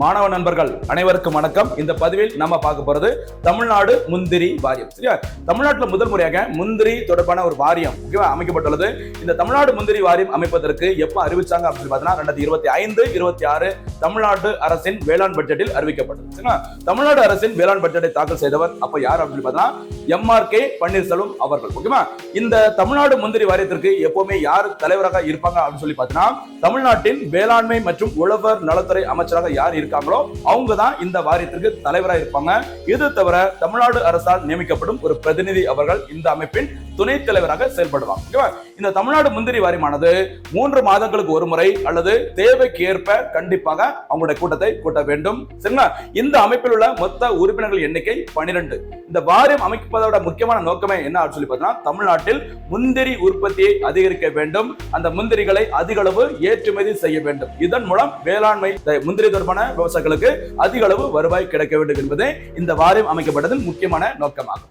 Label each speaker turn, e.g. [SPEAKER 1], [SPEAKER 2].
[SPEAKER 1] மாணவ நண்பர்கள் அனைவருக்கும் வணக்கம். இந்த பதிவில் நம்ம பார்க்க போறது தமிழ்நாடு முந்திரி வாரியம். சரியா? தமிழ்நாட்டில் முதல் முறையாக முந்திரி தொடர்பான ஒரு வாரியம் ஓகேவா அமைக்கப்பட்டுள்ளது. இந்த தமிழ்நாடு முந்திரி வாரியம் அமைப்பதற்கு எப்போ அறிவிச்சாங்க அப்படின்னு பார்த்தீங்கன்னா ரெண்டாயிரத்தி இருபத்தி ஐந்து இருபத்தி ஆறு தமிழ்நாடு அரசின் வேளாண் பட்ஜெட்டில் அறிவிக்கப்பட்டது. தமிழ்நாடு அரசின் வேளாண் பட்ஜெட்டை தாக்கல் செய்தவர் அப்ப யார் அப்படின்னு பார்த்தீங்கன்னா எம் எம்ஆர் கே பன்னீர்செல்வம் அவர்கள். ஓகேவா? இந்த தமிழ்நாடு முந்திரி வாரியத்திற்கு எப்பவுமே யார் தலைவராக இருப்பாங்க அப்படின்னு சொல்லி பார்த்தீங்கன்னா தமிழ்நாட்டின் வேளாண்மை மற்றும் உழவர் நலத்துறை அமைச்சராக யார் இருக்காங்களோ அவங்க தான் இந்த வாரியத்திற்கு தலைவராக இருப்பாங்க. இது தவிர தமிழ்நாடு அரசால் நியமிக்கப்படும் ஒரு பிரதிநிதி அவர்கள் இந்த அமைப்பின் துணைத் தலைவராக செயல்படுவாங்க ஓகேவா இந்த தமிழ்நாடு முந்திரி வாரியமானது மூன்று மாதங்களுக்கு ஒரு முறை அல்லது தேவைக்கு ஏற்ப கண்டிப்பாக அவங்களுடைய கூட்டத்தை கூட்ட வேண்டும். சரிங்களா? இந்த அமைப்பில் உள்ள மொத்த உறுப்பினர்கள் எண்ணிக்கை பனிரெண்டு. இந்த வாரியம் அமைப்பதோட முக்கியமான நோக்கமே என்ன அப்படின்னு சொல்லி பார்த்தீங்கன்னா தமிழ்நாட்டில் முந்திரி உற்பத்தியை அதிகரிக்க வேண்டும். அந்த முந்திரிகளை அதிக அளவு ஏற்றுமதி செய்ய வேண்டும். இதன் மூலம் வேளாண்மை முந்திரி தொடர்பான விவசாயிகளுக்கு அதிக அளவு வருவாய் கிடைக்க வேண்டும் என்பதே இந்த வாரியம் அமைக்கப்பட்டதன் முக்கியமான நோக்கமாகும்.